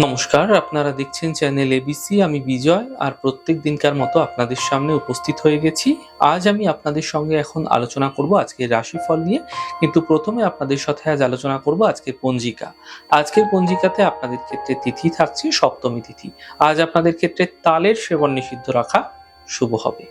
নমস্কার, আপনারা দেখছেন চ্যানেল এবিসি আমি বিজয়, আর প্রত্যেক দিনকার মতো আপনাদের সামনে উপস্থিত হয়ে গেছি। আজ আমি আপনাদের সঙ্গে এখন আলোচনা করব আজকের রাশিফল নিয়ে। কিন্তু প্রথমে আপনাদের সাথে আজ আলোচনা করব আজকের পঞ্জিকা। আজকের পঞ্জিকাতে আপনাদের ক্ষেত্রে তিথি থাকছে সপ্তমী তিথি। আজ আপনাদের ক্ষেত্রে তালের সেবন নিষিদ্ধ রাখা শুভ হবে।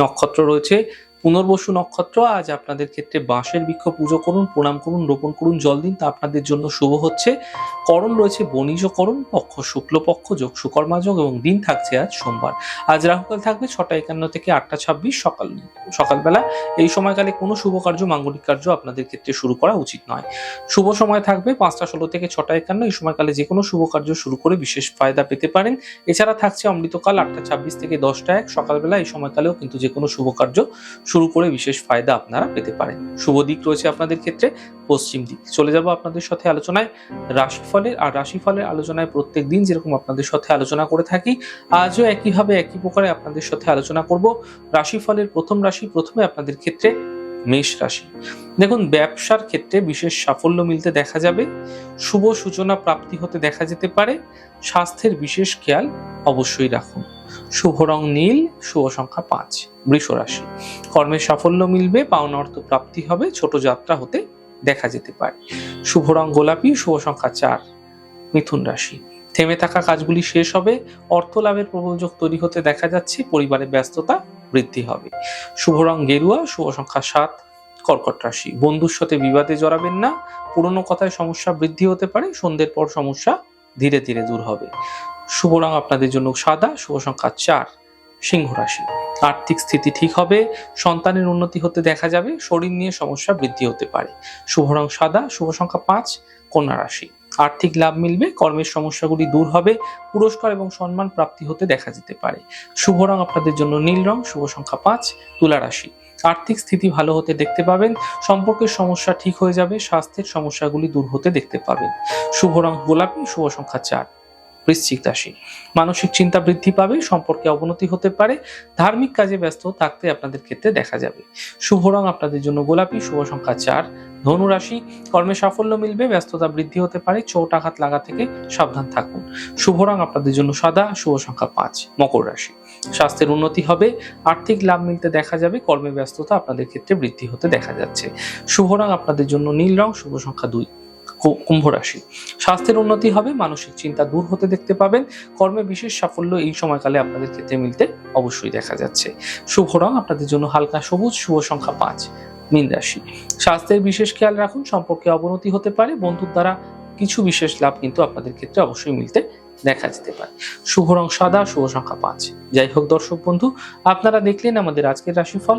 নক্ষত্র রয়েছে পুনর্বসু নক্ষত্র, আজ আপনাদের ক্ষেত্রে বাঁশের বৃক্ষ পুজো করুন, প্রণাম করুন, রোপণ করুন, জল দিন, তা আপনাদের জন্য শুভ হচ্ছে। করণ রয়েছে বণিজ করণ, পক্ষ শুক্লপক্ষ যোগ সুকর্মা যোগ এবং দিন থাকছে আজ সোমবার। আজ রাহুকাল থাকবে ছটা একান্ন থেকে আটটা ছাব্বিশ সকাল, সকালবেলা। এই সময়কালে কোনো শুভ কার্য, মাঙ্গলিক কার্য আপনাদের ক্ষেত্রে শুরু করা উচিত নয়। শুভ সময় থাকবে পাঁচটা ষোলো থেকে ছটা একান্ন। এই সময়কালে যে কোনো শুভ কার্য শুরু করে বিশেষ ফায়দা পেতে পারেন। এছাড়া থাকছে অমৃতকাল আটটা ছাব্বিশ থেকে দশটা এক। সকালবেলা এই সময়কালেও কিন্তু যে কোনো শুভ কার্য শুরু করে বিশেষ ফায়দা আপনারা পেতে পারেন। শুভ দিক রয়েছে আপনাদের ক্ষেত্রে, পশ্চিম দিক। চলে যাব আপনাদের সাথে আলোচনায়। রাশিফলের আর রাশিফলের আলোচনায় প্রত্যেক দিন যেরকম আপনাদের সাথে আলোচনা করে থাকি, আজও একইভাবে একই প্রকারে আপনাদের সাথে আলোচনা করব। রাশিফলের প্রথম রাশি প্রথমে আপনাদের ক্ষেত্রে মেষ রাশি। দেখুন, ব্যবসার ক্ষেত্রে বিশেষ সাফল্য মিলতে দেখা যাবে, শুভ সূচনা প্রাপ্তি হতে দেখা যেতে পারে, স্বাস্থ্যের বিশেষ খেয়াল অবশ্যই রাখুন। শুভ রং নীল, শুভ সংখ্যা পাঁচ, বৃষ রাশি। কর্মের সাফল্য মিলবে, পাওনা অর্থ প্রাপ্তি হবে, ছোট যাত্রা হতে দেখা যেতে পারে। শুভ রং গোলাপি, শুভ সংখ্যা চার, মিথুন রাশি। থেমে থাকা কাজগুলি শেষ হবে অর্থ লাভের প্রবল যোগ তৈরি হতে দেখা যাচ্ছে, পরিবারের ব্যস্ততা বৃদ্ধি হবে। শুভ রং গেরুয়া, শুভ সংখ্যা সাত, কর্কট রাশি। বন্ধুর সাথে বিবাদে জড়াবেন না, পুরনো কথায় সমস্যা বৃদ্ধি হতে পারে, সন্ধ্যের পর সমস্যা ধীরে ধীরে দূর হবে। শুভ রং আপনাদের জন্য সাদা, শুভ সংখ্যা চার, সিংহ রাশি। আর্থিক স্থিতি ঠিক হবে, সন্তানের উন্নতি হতে দেখা যাবে, শরীর নিয়ে সমস্যা বৃদ্ধি হতে পারে। শুভ রং সাদা, শুভ সংখ্যা পাঁচ, কন্যা রাশি। আর্থিক লাভ মিলবে, কর্মের সমস্যাগুলি দূর হবে, পুরস্কার এবং সম্মান প্রাপ্তি হতে দেখা যেতে পারে। শুভ রং আপনাদের জন্য নীল রং, শুভ সংখ্যা পাঁচ, তুলা রাশি। আর্থিক স্থিতি ভালো হতে দেখতে পাবেন, সম্পর্কের সমস্যা ঠিক হয়ে যাবে, স্বাস্থ্যের সমস্যাগুলি দূর হতে দেখতে পাবেন। শুভ রং গোলাপি, শুভ সংখ্যা চার। বৃশ্চিক রাশি। মানসিক চিন্তা বৃদ্ধি পাবে, সম্পর্কে অবনতি হতে পারে, ধার্মিক কাজে ব্যস্ত থাকতে আপনাদের ক্ষেত্রে দেখা যাবে। শুভ রং আপনাদের জন্য গোলাপি, শুভ সংখ্যা চার। ধনুরাশি কর্মে সাফল্য মিলবে, ব্যস্ততা বৃদ্ধি হতে পারে, চোট আঘাত লাগা থেকে সাবধান থাকুন। শুভ রং আপনাদের জন্য সাদা, শুভ সংখ্যা পাঁচ, মকর রাশি। স্বাস্থ্যের উন্নতি হবে, আর্থিক লাভ মিলতে দেখা যাবে, কর্মে ব্যস্ততা আপনাদের ক্ষেত্রে বৃদ্ধি হতে দেখা যাচ্ছে। শুভ রং আপনাদের জন্য নীল রং, শুভ সংখ্যা দুই। কুম্ভ রাশি। স্বাস্থ্যের উন্নতি হবে, মানসিক চিন্তা দূর হতে দেখতে পাবেন। কর্মে বিশেষ সাফল্য এই সময়কালে আপনাদের ক্ষেত্রে মিলতে অবশ্যই দেখা যাচ্ছে। শুভ রং আপনাদের জন্য হালকা সবুজ, শুভ সংখ্যা পাঁচ, মীন রাশি। স্বাস্থ্যের বিশেষ খেয়াল রাখুন, সম্পর্কে অবনতি হতে পারে, বন্ধুর দ্বারা কিছু বিশেষ লাভ কিন্তু আপনাদের ক্ষেত্রে অবশ্যই মিলতে দেখা যেতে পারে। শুভ রং সাদা, শুভ সংখ্যা পাঁচ। যাই হোক দর্শক বন্ধু, আপনারা দেখলেন আমাদের আজকের রাশিফল।